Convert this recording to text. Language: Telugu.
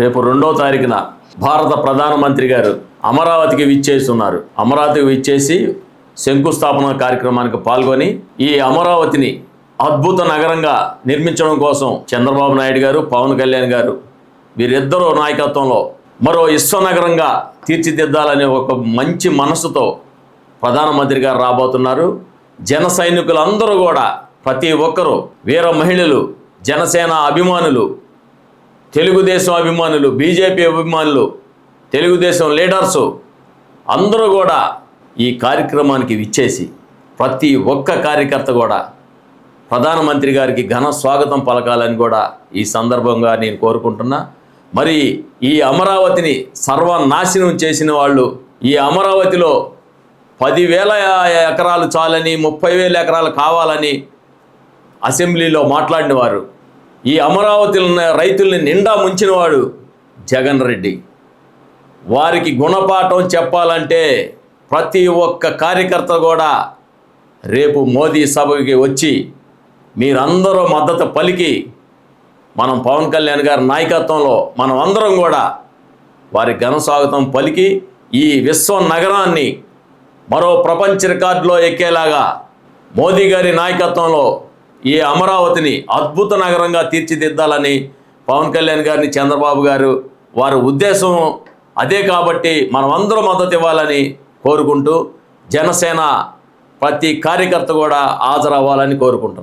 రేపు రెండో తారీఖున భారత ప్రధానమంత్రి గారు అమరావతికి విచ్చేస్తున్నారు. అమరావతికి విచ్చేసి శంకుస్థాపన కార్యక్రమానికి పాల్గొని ఈ అమరావతిని అద్భుత నగరంగా నిర్మించడం కోసం చంద్రబాబు నాయుడు గారు పవన్ కళ్యాణ్ గారు వీరిద్దరూ నాయకత్వంలో మరో విశ్వనగరంగా తీర్చిదిద్దాలనే ఒక మంచి మనసుతో ప్రధానమంత్రి గారు రాబోతున్నారు. జన సైనికులందరూ కూడా ప్రతి ఒక్కరూ వీర మహిళలు జనసేన అభిమానులు తెలుగుదేశం అభిమానులు బీజేపీ అభిమానులు తెలుగుదేశం లీడర్సు అందరూ కూడా ఈ కార్యక్రమానికి విచ్చేసి ప్రతి ఒక్క కార్యకర్త కూడా ప్రధానమంత్రి గారికి ఘన స్వాగతం పలకాలని కూడా ఈ సందర్భంగా నేను కోరుకుంటున్నా. మరి ఈ అమరావతిని సర్వనాశనం చేసిన వాళ్ళు ఈ అమరావతిలో పదివేల ఎకరాలు చాలని ముప్పై వేల ఎకరాలు కావాలని అసెంబ్లీలో మాట్లాడిన వారు ఈ అమరావతి రైతుల్ని నిండా ముంచినవాడు జగన్ రెడ్డి. వారికి గుణపాఠం చెప్పాలంటే ప్రతి ఒక్క కార్యకర్త కూడా రేపు మోదీ సభకి వచ్చి మీరందరూ మద్దతు పలికి మనం పవన్ కళ్యాణ్ గారి నాయకత్వంలో మనం అందరం కూడా వారి ఘన స్వాగతం పలికి ఈ విశ్వ నగరాన్ని మరో ప్రపంచ రికార్డులో ఎక్కేలాగా మోదీ గారి నాయకత్వంలో ఈ అమరావతిని అద్భుత నగరంగా తీర్చిదిద్దాలని పవన్ కళ్యాణ్ గారిని చంద్రబాబు గారు వారి ఉద్దేశం అదే కాబట్టి మనమందరం మద్దతు ఇవ్వాలని కోరుకుంటూ జనసేన ప్రతి కార్యకర్త కూడా హాజరవ్వాలని కోరుకుంటున్నాను